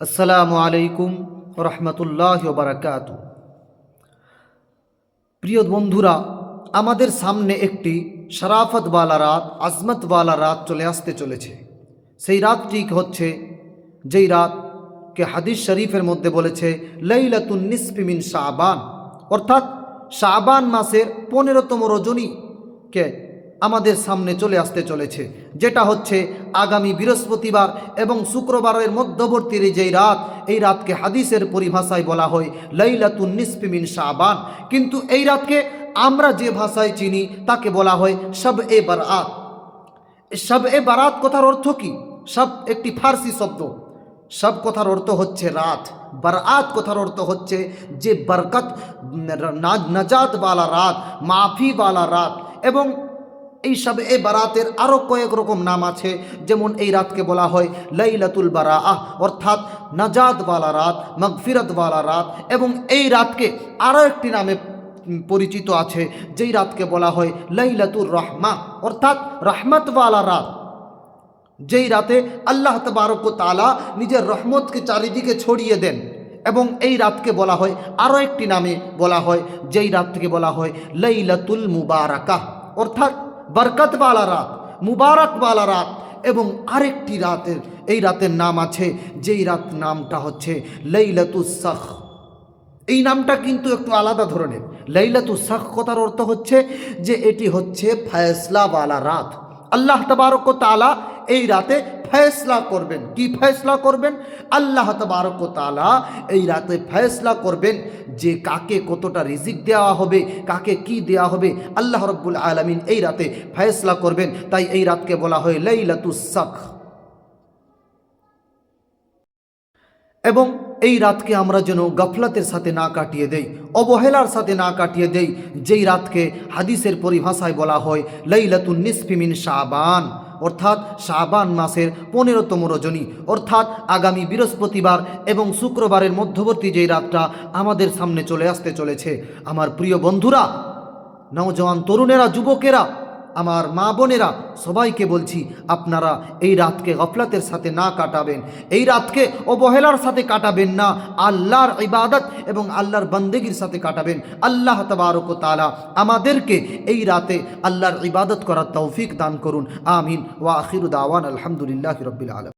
আসসালামু আলাইকুম রহমতুল্লাহ বারাকাত প্রিয় বন্ধুরা, আমাদের সামনে একটি শরাফতওয়ালা রাত আজমতওয়ালা রাত চলে আসতে চলেছে। সেই রাতটি হচ্ছে, যেই রাতকে হাদিস শরীফের মধ্যে বলেছে, লাইলাতুন নিসফিমিন শাবান। অর্থাৎ শাবান মাসের পনেরোতম রজনীকে আমাদের সামনে চলে আসতে চলেছে, যেটা হচ্ছে আগামী বৃহস্পতিবার এবং শুক্রবারের মধ্যবর্তীর যেই রাত, এই রাতকে হাদিসের পরিভাষায় বলা হয় লাইলাতুন নিসফিমিন শাবান। কিন্তু এই রাতকে আমরা যে ভাষায় চিনি, তাকে বলা হয় সব এ বারাত। সব এ বারাত কথার অর্থ কি? সব একটি ফার্সি শব্দ। সব কথার অর্থ হচ্ছে রাত। বারাত কথার অর্থ হচ্ছে যে বরকত নাজাত বালা রাত, মাফি বালা রাত। এবং এই সব এ বারাতের আরও কয়েক রকম নাম আছে। যেমন এই রাতকে বলা হয় লাইলাতুল বারা আহ অর্থাৎ নাজাদ বালা রাত, মগফিরত বালা রাত, এবং এই রাতকে আরও একটি নামে পরিচিত আছে, যেই রাতকে বলা হয় লাইলাতুর রহমা, অর্থাৎ রহমতওয়ালা রাত। যেই রাতে আল্লাহ তবারক তালা নিজের রহমতকে চারিদিকে ছড়িয়ে দেন, এবং এই রাতকে বলা হয় আরও একটি নামে বলা হয়, যেই রাতকে বলা হয় লাইলাতুল মুবারাকা অর্থাৎ বরকতওয়ালা রাত মুবারকওয়ালা রাত এবং আরেকটি রাতের, এই রাতের নাম আছে, যেই রাত নামটা হচ্ছে লেইলাতুসাখ এই নামটা কিন্তু একটু আলাদা ধরনের। লেইলাতুসাখ কথার অর্থ হচ্ছে যে এটি হচ্ছে ফয়সলাওয়ালা রাত। আল্লাহ তবারক তালা এই রাতে ফয়সলা করবেন। কি ফয়সলা করবেন? আল্লাহ তালা এই রাতে ফয়সলা করবেন যে কাকে কতটা রিজিক দেওয়া হবে, কাকে কি দেওয়া হবে। আল্লাহ রব্বুল আলমিন এই রাতে ফয়সলা করবেন। তাই এই রাতকে বলা হয় লাইলাতুসখ এবং এই রাতকে আমরা যেন গফলতের সাথে না কাটিয়ে দেই, অবহেলার সাথে না কাটিয়ে দেই, যেই রাতকে হাদিসের পরিভাষায় বলা হয় লাইলাতুন নিসফিমিন শাবান। অর্থাৎ শাহবান মাসের পনেরোতম রজনী, অর্থাৎ আগামী বৃহস্পতিবার এবং শুক্রবারের মধ্যবর্তী যেই রাতটা আমাদের সামনে চলে আসতে চলেছে। আমার প্রিয় বন্ধুরা নওজওয়ান তরুণেরা, যুবকেরা আমার মা বোনেরা, সবাইকে বলছি, আপনারা এই রাতকে গফলাতের সাথে না কাটাবেন। এই রাতকে অবহেলার সাথে কাটাবেন না। আল্লাহর ইবাদত এবং আল্লাহর বন্দেগীর সাথে কাটাবেন। আল্লাহ তবারক তালা আমাদেরকে এই রাতে আল্লাহর ইবাদত করার তৌফিক দান করুন। আমিন। ওয়া আখিরুদ আওয়ান আলহামদুলিল্লাহ রবিল আলম